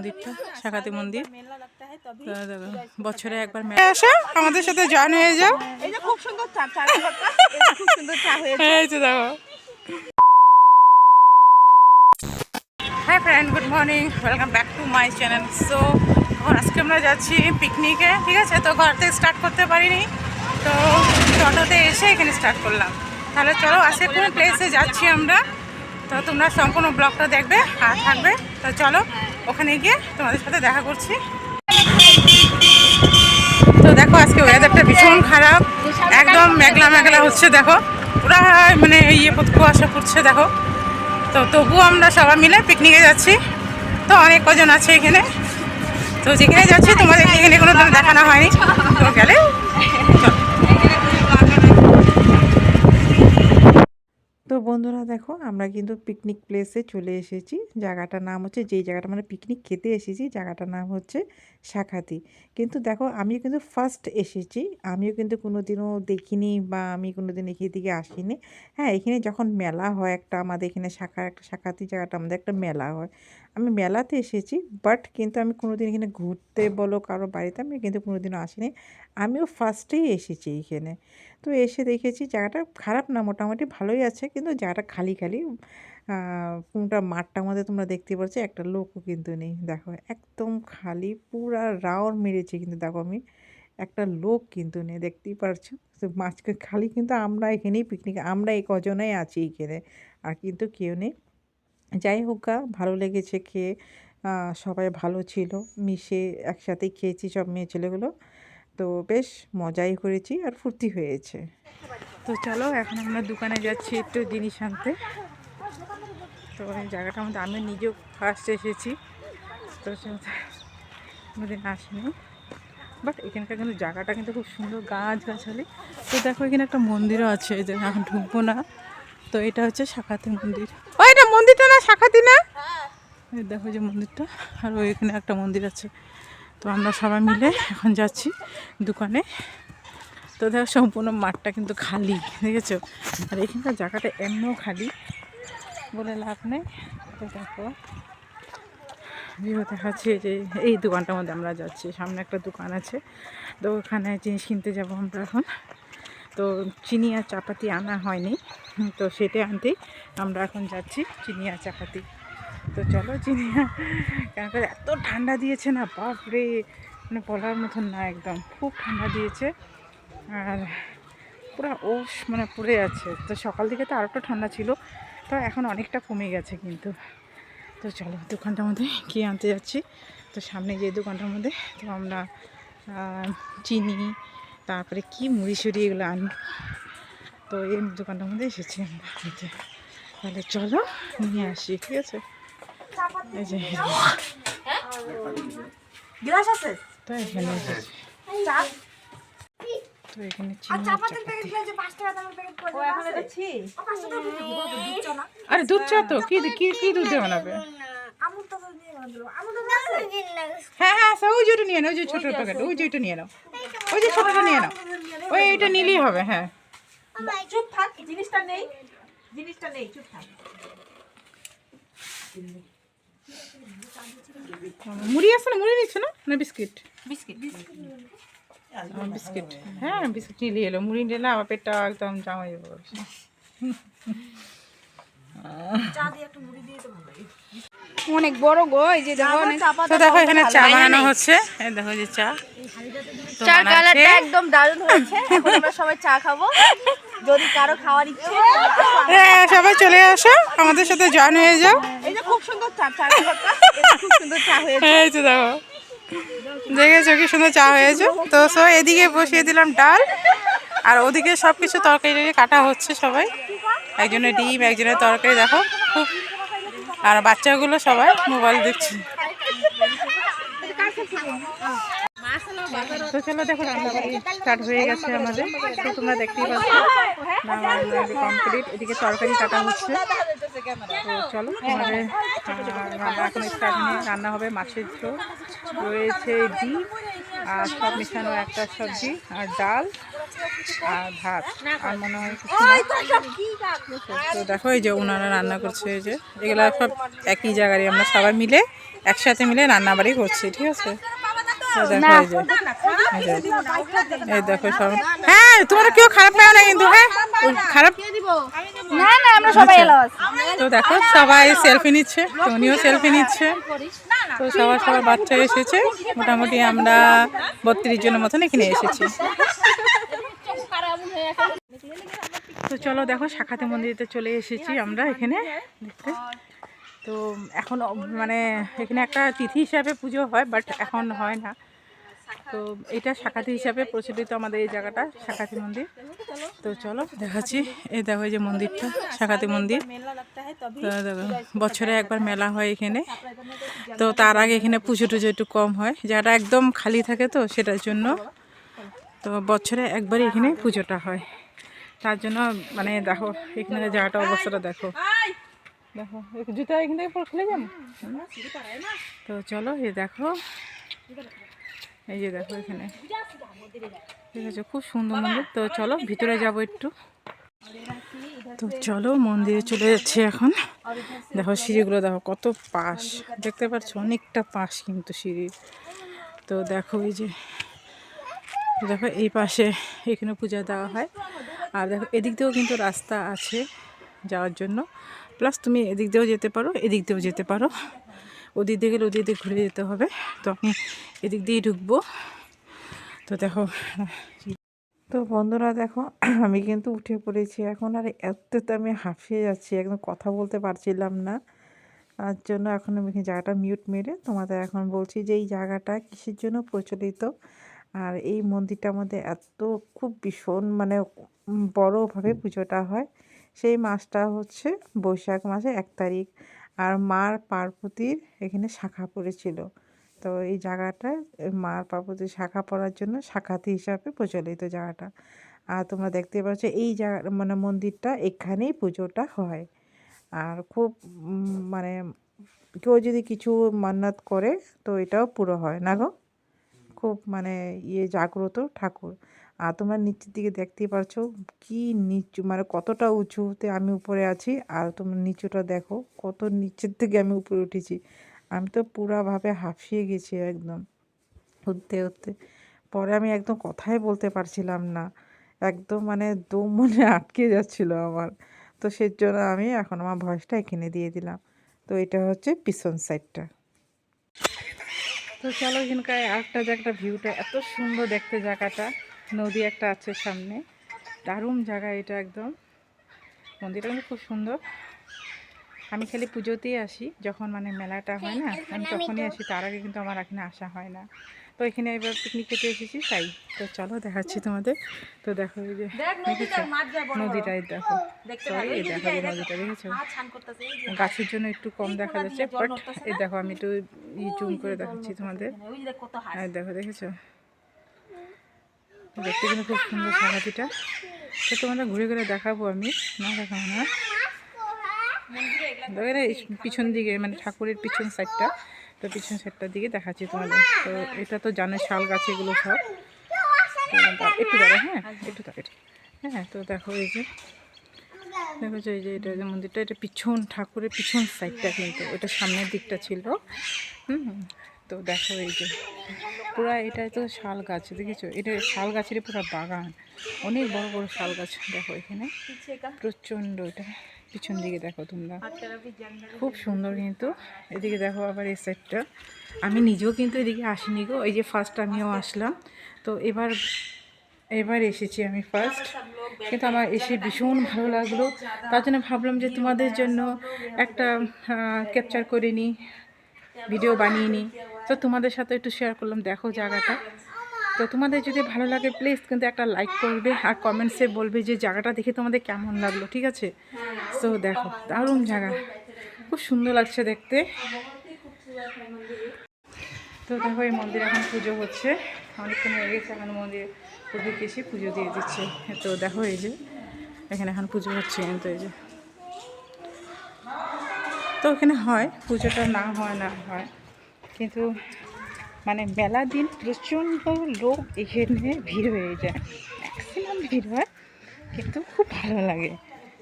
মন্দিরটা শাখাতি মন্দির। বছরে একবার মেলা। আসো আমাদের সাথে জয়েন হয়ে যাও। খুব সুন্দর চা চা ঘরটা, এই যে খুব সুন্দর চা হয়েছে। দেখো। Hi friend good morning welcome back to my channel so এখন আজকে আমরা যাচ্ছি পিকনিকে ঠিক আছে? তো ঘর থেকে স্টার্ট করতে পারিনি। তো টোটোতে এসে এখানে স্টার্ট করলাম। তাহলে চলো আজকে কোনো প্লেসে যাচ্ছি আমরা। তো তোমরা সম্পূর্ণ ব্লগটা দেখবে আর থাকবে। তো চলো ওখানে গিয়ে তোমাদের সাথে দেখা করছি। তো দেখো, আজকে ওয়েদারটা ভীষণ খারাপ। একদম মেঘলা মেঘলা হচ্ছে, দেখো। পুরা মানে ইয়ে কুয়াশা পড়ছে, দেখো। তো তবুও আমরা সবাই মিলে পিকনিকে যাচ্ছি। তো অনেক কজন আছে এখানে। তো যেখানে যাচ্ছি, তোমাদের এখানে কোনো দেখানো হয়নি। তো গেলে চলো। তো বন্ধুরা দেখো, আমরা কিন্তু পিকনিক প্লেসে চলে এসেছি। জায়গাটার নাম হচ্ছে, যেই জায়গাটা মানে পিকনিক খেতে এসেছি, জায়গাটার নাম হচ্ছে শাখাতি। কিন্তু দেখো, আমিও কিন্তু ফার্স্ট এসেছি। আমিও কিন্তু কোনো দিনও দেখিনি বা আমি কোনো দিন এখানে দিকে আসিনি। হ্যাঁ এখানে যখন মেলা হয় একটা, আমাদের এখানে শাখা, একটা শাখাতি জায়গাটা আমাদের একটা মেলা হয়। আমি মেলাতে এসেছি বাট কিন্তু আমি কোনো দিন এখানে ঘুরতে বলো কারও বাড়িতে আমি কিন্তু কোনো দিনও আসিনি। আমিও ফার্স্টেই এসেছি এখানে। তো এসে দেখেছি জায়গাটা খারাপ না, মোটামুটি ভালোই আছে, কিন্তু জায়গাটা খালি খালি। কোনটা মাঠটার মধ্যে তোমরা দেখতে পাচ্ছ একটা লোকও কিন্তু নেই। দেখো, একদম খালি, পুরা রাউন্ড মেরেছে কিন্তু দেখো আমি। একটা লোক কিন্তু নেই, দেখতেই পারছ? তো মাঝখানে খালি কিন্তু আমরা এখানেই পিকনিক আমরা এই কজনেই আছি এখানে, আর কিন্তু কেউ নেই। যাই হোক গা, ভালো লেগেছে খেয়ে। সবাই ভালো ছিল, মিশে একসাথেই খেয়েছি সব মেয়ে ছেলেগুলো। তো বেশ মজাই করেছি আর ফুর্তি হয়েছে। তো চলো এখন আমরা দোকানে যাচ্ছি একটু জিনিস আনতে। তো এই জায়গাটার মধ্যে আমি নিজেও ফার্স্ট এসেছি। তো কোনোদিন আসিনি। বাট এখানকার কিন্তু জায়গাটা কিন্তু খুব সুন্দর গাছ গাছালি তো দেখো এখানে একটা মন্দিরও আছে, যে এখন ঢুকবো না। তো এটা হচ্ছে শাখাতি মন্দির। ও এটা মন্দিরটা না শাখাতি না? দেখো যে মন্দিরটা আর ওইখানে একটা মন্দির আছে। তো আমরা সবাই মিলে এখন যাচ্ছি দোকানে। তো দেখো সম্পূর্ণ মাঠটা কিন্তু খালি দেখেছ? আর এখানকার জায়গাটা এমনও খালি বলে লাভ নেই। তো দেখো ভিউ দেখাচ্ছে যে এই দোকানটার মধ্যে আমরা যাচ্ছি। সামনে একটা দোকান আছে। তো ওখানে জিনিস কিনতে যাব আমরা এখন। তো চিনি আর চাপাতি আনা হয়নি। তো সেটা আনতেই আমরা এখন যাচ্ছি চিনি আর চাপাতি। তো চলো চিনি কেন করে এত ঠান্ডা দিয়েছে না, বাপরে! মানে বলার মতন না একদম। খুব ঠান্ডা দিয়েছে আর পুরো ওষ মানে পড়ে আছে তো সকাল দিকে তো আরও একটু ঠান্ডা ছিল, তো এখন অনেকটা কমে গেছে কিন্তু। তো চলো দোকানটার মধ্যে কী আনতে যাচ্ছি। তো সামনে যে দোকানটার মধ্যে তো আমরা চিনি তারপরে কি মুড়ি সুড়ি এগুলো আনি? তো এই দোকানটার মধ্যে এসেছি আমরা। তাহলে চলো নিয়ে আসি ঠিক আছে? এই যে গ্লাস আছে? তো এখানে এসেছি। তো এখানে আর আর প্যাকেটগুলো যে 5 টাকা দামের প্যাকেট করে ও এখন এটা ছি ও 5 টাকা দিয়ে দিব দুধ চা আরে দুধ চা তো কি কি কি দুধ তো আছে হ্যাঁ হ্যাঁ ওই যে নিয়ে নাও ওই যে ছোটো প্যাকেট ওই যে নিয়ে নাও। ওই যে ছোটোটা নিয়ে নাও ওই এইটা নিলেই হবে হ্যাঁ। চুপ থাক জিনিসটা নেই জিনিসটা নেই চুপ থাক। মুড়ি আছে না? মুড়ি নিচ্ছে না? না বিস্কিট? বিস্কিট। বিস্কিট। হ্যাঁ বিস্কিট নিলে এলো মুড়ি নিলে আবার পেটটা একদম জামা যাবে। চা দিয়ে একটু মুড়ি দিয়ে তো অনেক বড় গো এই যে দেখো দেখো এখানে চা বানানো হচ্ছে। দেখো যে চা। চার কালারটা একদম দারুণ হয়েছে। এখন আমরা সবাই চা খাব। যদি কারও খাওয়ার ইচ্ছে হ্যাঁ। সবাই চলে আসো। আমাদের সাথে জয়েন হয়ে যাও। এই যে খুব সুন্দর চা চা খুব সুন্দর চা হয়েছে। এই তো দেখো। দেখেছ কি সুন্দর চা হয়েছে? তো সো এদিকে বসিয়ে দিলাম ডাল। আর ওদিকে সব কিছু তরকারি কাটা হচ্ছে সবাই। একজনের ডিম একজনের তরকারি দেখো। খুব আর বাচ্চাগুলো সবাই মোবাইল দেখছে। তো চলো দেখো রান্নাবাড়ি স্টার্ট হয়ে গেছে আমাদের। তো তোমরা দেখতেই পাচ্ছ রান্নাবাড়ি কমপ্লিট এদিকে তরকারি কাটা হচ্ছে। তো চলো, তোমাদের রান্না এখন স্টার্ট নিয়ে রান্না হবে মাছের ঝোল। রয়েছে ডিম, আর সব মেশানো একটা সবজি, আর ডাল, আর ভাত। আর মনে হয় তো দেখো, এই যে ওনারা রান্না করছে, এই যে এগুলো সব একই জায়গারই। আমরা সবাই মিলে একসাথে মিলে রান্নাবাড়ি করছি, ঠিক আছে? এই দেখো সব হ্যাঁ। তোমরা কেউ খারাপ পাও না কিন্তু হ্যাঁ? খারাপ না। না আমরা সবাই আচ্ছা। তো দেখো সবাই সেলফি নিচ্ছে সেলফি নিচ্ছে। তো সবার সবার বাচ্চা এসেছে মোটামুটি আমরা বত্রিশ জনের মতন এখানে এসেছি। তো চলো দেখো শাখাতে মন্দিরেতে চলে এসেছি আমরা এখানে। দেখতে। তো এখন মানে এখানে একটা তিথি হিসাবে পুজো হয় বাট এখন হয় না। তো এটা শাখাতি হিসাবে প্রচলিত আমাদের এই জায়গাটা, শাখাতি মন্দির। তো চলো দেখাচ্ছি। এই দেখো যে মন্দিরটা, শাখাতি মন্দির। বছরে একবার মেলা হয় এখানে। তো তার আগে এখানে পুজো টুজো একটু কম হয়। জায়গাটা একদম খালি থাকে তো, সেটার জন্য। তো বছরে একবারই এখানে পুজোটা হয়। তার জন্য মানে দেখো, এখানে জায়গাটা অবস্থাটা দেখো। দেখো, জুতা এখান থেকে পরে খুলে যান? তো চলো, এই দেখো। এই যে দেখো এখানে। ঠিক আছে, খুব সুন্দর মন্দির। তো চলো, ভিতরে যাব একটু। তো চলো, মন্দিরে চলে যাচ্ছি এখন। দেখো সিঁড়িগুলো, দেখো কত পাশ। দেখতে পাচ্ছ, অনেকটা পাশ কিন্তু সিঁড়ির তো দেখো এই যে, দেখো এই পাশে এখানে পূজা দেওয়া হয়। আর দেখো, এদিক দিয়েও কিন্তু রাস্তা আছে যাওয়ার জন্য। প্লাস তুমি এদিক দিয়েও যেতে পারো, এদিক দিয়েও যেতে পারো। ওদিক দিয়ে গেলে ওদিক দিয়ে ঘুরে যেতে হবে। তো আমি এদিক দিয়েই ঢুকবো। তো দেখো, তো বন্ধুরা দেখো, আমি কিন্তু উঠে পড়েছি এখন আর এত তো আমি হাঁফিয়ে যাচ্ছি, একদম কথা বলতে পারছিলাম না। তার জন্য এখন আমি জায়গাটা মিউট মেরে তোমাদের এখন বলছি যে এই জায়গাটা কিসের জন্য প্রচলিত? আর এই মন্দিরটার মধ্যে এত খুব ভীষণ মানে বড়োভাবে পুজোটা হয়। সেই মাসটা হচ্ছে বৈশাখ মাসে এক তারিখ। আর মার পার্বতীর এখানে শাখা পড়েছিল। তো এই জায়গাটায় মার পার্বতীর শাখা পড়ার জন্য শাখাতি হিসাবে প্রচলিত জায়গাটা। আর তোমরা দেখতে পাচ্ছ এই জায়গা মানে মন্দিরটা এখানেই পুজোটা হয়। আর খুব মানে কেউ যদি কিছু মান্নাত করে, তো এটাও পুরো হয় না গো? খুব মানে ইয়ে জাগ্রত ঠাকুর। আর তোমরা নিচের দিকে দেখতেই পারছ কি নিচু মানে কতটা উঁচুতে আমি উপরে আছি আর তোমরা নিচুটা দেখো কত নিচের থেকে আমি উপরে উঠেছি। আমি তো পুরাভাবে হাঁফিয়ে গেছি একদম, উঠতে উঠতে। পরে আমি একদম কথাই বলতে পারছিলাম না, একদম মানে দম মনে আটকে যাচ্ছিল আমার। তো সেই জন্য আমি এখন আমার ভয়েসটা এখানে দিয়ে দিলাম। তো এটা হচ্ছে পিছন সাইডটা। তো চলো এখানকার আরেকটা জায়গাটা ভিউটা, এত সুন্দর দেখতে জায়গাটা। নদী একটা আছে সামনে। দারুণ জায়গা এটা একদম। মন্দিরটা কিন্তু খুব সুন্দর। আমি খালি পুজোতেই আসি যখন মানে মেলাটা হয় না আমি তখনই আসি তার আগে কিন্তু আমার এখানে আসা হয় না। তো এখানে এবার পিকনিক খেতে এসেছি তাই। তো চলো দেখাচ্ছি তোমাদের। তো দেখো এই যে দেখেছ? নদীটা এই দেখো। সরি এই দেখো এই নদীটা দেখেছ? গাছের জন্য একটু কম দেখা যাচ্ছে বাট এই দেখো। আমি একটু ই জুম করে দেখাচ্ছি তোমাদের। দেখো দেখেছ? দেখতে কিন্তু খুব সুন্দর সারাটিটা তো তোমাদের ঘুরে ঘুরে দেখাবো আমি। না, দেখাবো না। পিছন দিকে মানে ঠাকুরের পিছন সাইডটা তো পিছন সাইডটার দিকে দেখাচ্ছি তোমাদের। তো এটা তো জানো শাল গাছ এগুলো সব। একটু দাঁড়া হ্যাঁ একটু দাঁড়া হ্যাঁ তো দেখো এই যে। দেখো এই যে, এটা যে মন্দিরটা, এটা পিছন, ঠাকুরের পিছন সাইডটা কিন্তু। ওটা সামনের দিকটা ছিল। হুম। তো দেখো এই যে, পুরা এটা তো শাল গাছ, দেখেছ? এটা শাল গাছেরই পুরো বাগান। অনেক বড় বড় শাল গাছ, দেখো এখানে। প্রচণ্ড এটা। পিছন দিকে দেখো তোমরা। খুব সুন্দর কিন্তু। এদিকে দেখো আবার এই সাইডটা আমি নিজেও কিন্তু এদিকে আসিনি গো। এই যে ফার্স্ট আমিও আসলাম। তো এবার এবার এসেছি আমি ফার্স্ট কিন্তু আমার এসে ভীষণ ভালো লাগল। তার জন্য ভাবলাম যে তোমাদের জন্য একটা ক্যাপচার করে নিই ভিডিও বানিয়ে নিই। তো তোমাদের সাথে একটু শেয়ার করলাম, দেখো জায়গাটা। তো তোমাদের যদি ভালো লাগে প্লিজ কিন্তু একটা লাইক করবে আর কমেন্টসে বলবে যে জায়গাটা দেখে তোমাদের কেমন লাগল, ঠিক আছে? তো দেখো, দারুণ জায়গা। খুব সুন্দর লাগছে দেখতে। তো দেখো, এই মন্দির এখন পুজো হচ্ছে। অনেকক্ষণ হয়ে গেছে, এখন মন্দিরে পুজো এসে পুজো দিয়ে দিচ্ছে। তো দেখো, এই যে, এখানে এখন পুজো হচ্ছে কিন্তু এই যে। তো ওখানে হয়, পুজোটা না হয় না হয়। কিন্তু মানে মেলা দিন প্রচণ্ড লোক এখানে ভিড় হয়ে যায়। ম্যাক্সিমাম ভিড় হয়, কিন্তু খুব ভালো লাগে।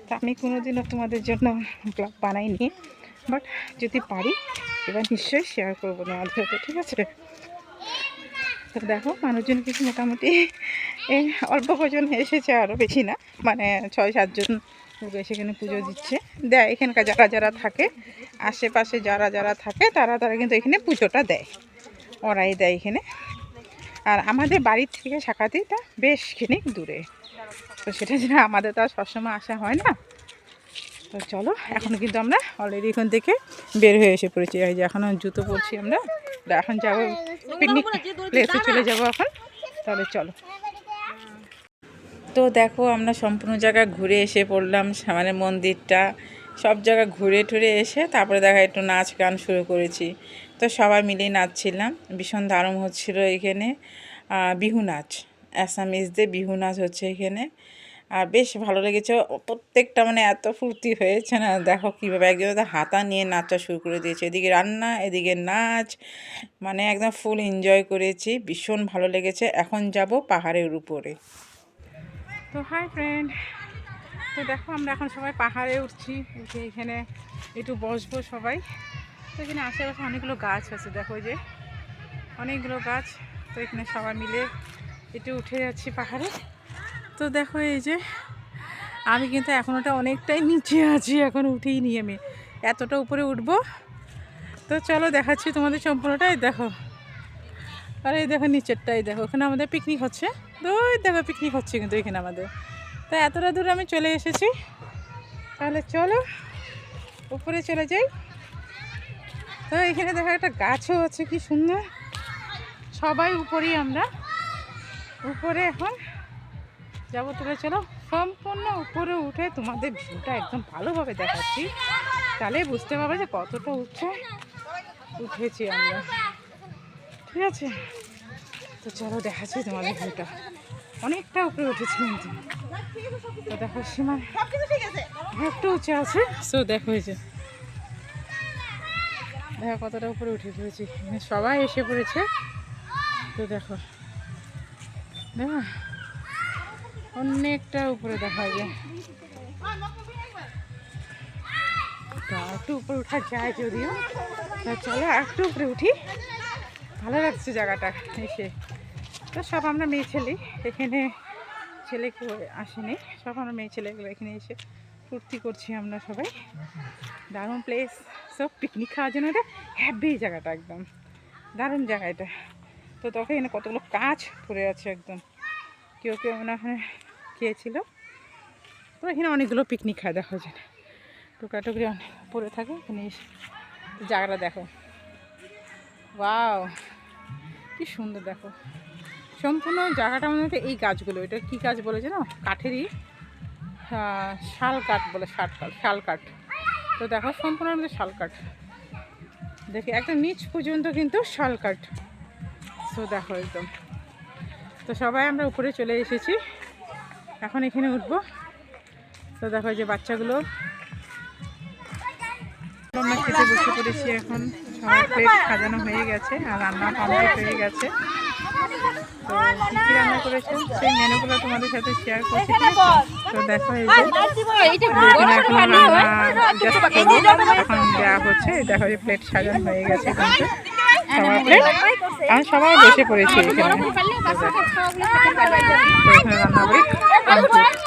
তা আমি কোনোদিনও তোমাদের জন্য ব্লগ বানাইনি বাট যদি পারি, এবার নিশ্চয়ই শেয়ার করব তোমাদের সাথে, ঠিক আছে? তো দেখো, মানুষজন কিছু মোটামুটি এই অল্প কজন এসেছে আরও বেশি না মানে ছয় সাতজন এসে এখানে পুজো দিচ্ছে। দেয় এখানকার যারা যারা থাকে আশেপাশে যারা যারা থাকে তারা তারা কিন্তু এখানে পুজোটা দেয়। ওরাই দেয় এখানে। আর আমাদের বাড়ির থেকে শাখাতিটা বেশ খানিক দূরে। তো সেটা যেন আমাদের তো আর সবসময় আসা হয় না। তো চলো এখন কিন্তু আমরা অলরেডি এখান থেকে বের হয়ে এসে পড়েছি। এই যে এখন জুতো পরছি আমরা। এখন যাব পিকনিক প্লেসে চলে যাব এখন। তাহলে চলো। তো দেখো আমরা সম্পূর্ণ জায়গা ঘুরে এসে পড়লাম সামনের মন্দিরটা। সব জায়গা ঘুরে টুরে এসে তারপরে দেখা একটু নাচ গান শুরু করেছি। তো সবাই মিলেই নাচছিলাম, ভীষণ দারুণ হচ্ছিল এখানে। বিহু নাচ, অ্যাসামিজদের বিহু নাচ হচ্ছে এখানে। আর বেশ ভালো লেগেছে, প্রত্যেকটা মানে এত ফুর্তি হয়েছে না, দেখো কীভাবে তো হাতা নিয়ে নাচটা শুরু করে দিয়েছে। এদিকে রান্না, এদিকে নাচ মানে একদম ফুল এনজয় করেছি, ভীষণ ভালো লেগেছে। এখন যাব পাহাড়ের উপরে। তো হাই ফ্রেন্ড, তো দেখো আমরা এখন সবাই পাহাড়ে উঠছি উঠে এখানে একটু বসবো সবাই। তো এখানে আশেপাশে অনেকগুলো গাছ আছে, দেখো যে অনেকগুলো গাছ। তো এখানে সবাই মিলে একটু উঠে যাচ্ছি পাহাড়ে। তো দেখো এই যে আমি কিন্তু এখন ওটা অনেকটাই নিচে আছি, এখন উঠেই নি আমি। এতটা উপরে উঠবো। তো চলো দেখাচ্ছি তোমাদের সম্পূর্ণটাই, দেখো। আর এই দেখো নিচেরটাই দেখো, ওখানে আমাদের পিকনিক হচ্ছে। ওই দেখো পিকনিক হচ্ছে কিন্তু এখানে আমাদের। তো এতটা দূর আমি চলে এসেছি। তাহলে চলো, উপরে চলে যাই। তো এখানে দেখো একটা গাছও আছে, কি সুন্দর। সবাই উপরেই আমরা। উপরে এখন যাব তুলে, চলো। সম্পূর্ণ উপরে উঠে তোমাদের ভিউটা একদম ভালোভাবে দেখাচ্ছি। তাহলে বুঝতে পারবে যে কতটা উঠছে উঠেছি আমরা। ঠিক আছে? তো চলো দেখাচ্ছি তোমাদের ভিউটা। অনেকটা উপরে উঠেছি কিন্তু। তো দেখো সীমা। একটু উঁচু আছে। সো দেখো এই যে। দেখো কতটা উপরে উঠে পড়েছি। এখানে সবাই এসে পড়েছে। তো দেখো। দেখো অনেকটা উপরে দেখা যায়। একটু উপরে উঠা যায় যদিও। চলো একটু উপরে উঠি। ভালো লাগছে জায়গাটা এসে। তো সব আমরা মেয়ে ছেলে, এখানে ছেলে কেউ আসেনি। সব আমরা মেয়ে ছেলেগুলো এখানে এসে ফুর্তি করছি আমরা সবাই। দারুণ প্লেস সব পিকনিক খাওয়ার জন্য এটা হ্যাপি জায়গাটা একদম। দারুণ জায়গা এটা। তো তখন এখানে কতগুলো কাজ পড়ে আছে একদম। কেউ কেউ মনে হয় খেয়েছিল। তো এখানে অনেকগুলো পিকনিক খায় দেখা যায়। টুকরা টুকরি অনেক পড়ে থাকে। এখানে এসে জায়গাটা দেখো। ওয়াও, কি সুন্দর দেখো। সম্পূর্ণ জায়গাটা মনে হচ্ছে এই গাছগুলো, এটা কি গাছ বলে জানো কাঠেরই শাল কাঠ বলে, শাল কাঠ শাল কাঠ। তো দেখো, সম্পূর্ণ আমাদের শাল কাঠ। দেখি একদম নিচ পর্যন্ত কিন্তু শাল কাঠ। তো দেখো একদম। তো সবাই আমরা উপরে চলে এসেছি। এখন এখানে উঠবো। তো দেখো যে বাচ্চাগুলো। আমরা খেতে বসে পড়েছি এখন। সবার প্লেট সাজানো হয়ে গেছে আর রান্না কমপ্লিট হয়ে গেছে। তো কী কী রান্না করেছে সেই মেনুগুলো তোমাদের সাথে শেয়ার করছি তো দেখো এই যে এখানে দেওয়া হচ্ছে দেখো যে প্লেট সাজানো হয়ে গেছে কিন্তু সবার প্লেট আমি সবাই বসে পড়েছি এখানে।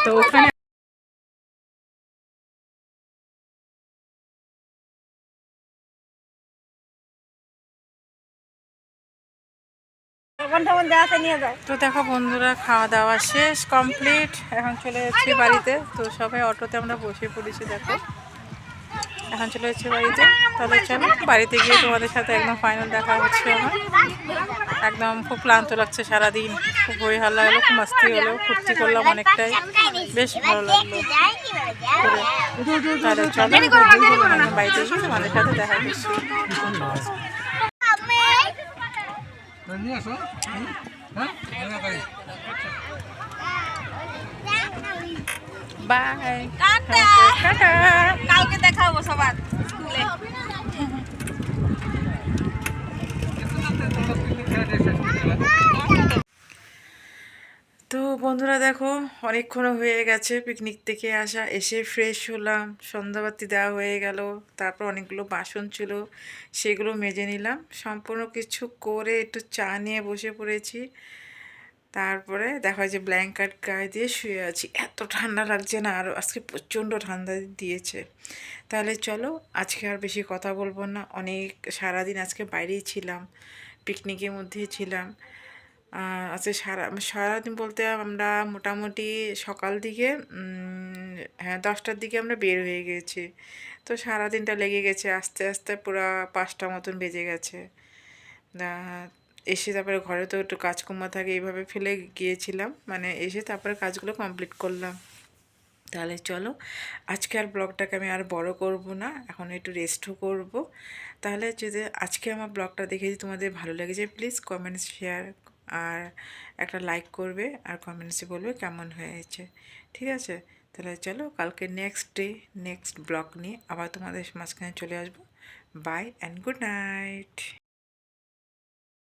তো এখানে তো দেখো বন্ধুরা খাওয়া দাওয়া শেষ কমপ্লিট এখন চলে যাচ্ছি বাড়িতে। তো সবাই অটোতে আমরা বসে পড়েছি দেখো। এখন চলে যাচ্ছি বাড়িতে। তাহলে চলো বাড়িতে গিয়ে তোমাদের সাথে একদম ফাইনাল দেখা হচ্ছে আমার। একদম খুব ক্লান্ত লাগছে সারাদিন। খুব হই হাল্লা হলো খুব মাস্তি হলো ফুর্তি করলাম অনেকটাই। বেশ ভালো লাগল। তাহলে চলো বাড়িতে গিয়ে তোমাদের সাথে দেখা করছি নিয়ে আসো। হ্যাঁ? বাই। টাটা। কালকে দেখাবো সবার স্কুলে। তো বন্ধুরা দেখো অনেকক্ষণ হয়ে গেছে পিকনিক থেকে আসা, এসে ফ্রেশ হলাম, সন্ধ্যাবাতি দেওয়া হয়ে গেল, তারপর অনেকগুলো বাসন ছিল, সেগুলো মেজে নিলাম, সম্পূর্ণ কিছু করে একটু চা নিয়ে বসে পড়েছি, তারপরে দেখা যায় যে ব্ল্যাঙ্কেট গায়ে দিয়ে শুয়ে আছি, এত ঠান্ডা লাগছে না, আর আজকে প্রচণ্ড ঠান্ডা দিয়েছে, তাহলে চলো আজকে আর বেশি কথা বলব না, অনেক সারাদিন আজকে বাইরেই ছিলাম পিকনিকের মধ্যেই ছিলাম আজকে সারা, সারাদিন বলতে আমরা মোটামুটি সকাল দিকে হ্যাঁ দশটার দিকে আমরা বের হয়ে গেছি। তো সারাদিনটা লেগে গেছে, আস্তে আস্তে পুরো পাঁচটা মতন বেজে গেছে। এসে তারপরে ঘরে তো একটু কাজকর্ম থাকে, এইভাবে ফেলে গিয়েছিলাম। মানে এসে তারপরে কাজগুলো কমপ্লিট করলাম। তাহলে চলো, আজকে আর ব্লগটাকে আমি আর বড় করব না, এখন একটু রেস্টও করব। তাহলে যদি আজকে আমার ব্লগটা দেখে যদি তোমাদের ভালো লেগেছে প্লিজ কমেন্টস শেয়ার আর একটা লাইক করবে আর কমেন্টসে বলবে কেমন হয়েছে। ঠিক আছে? তাহলে চলো কালকে নেক্সট ডে নেক্সট ব্লগ নিয়ে আবার তোমাদের মাঝখানে চলে আসব। By and good night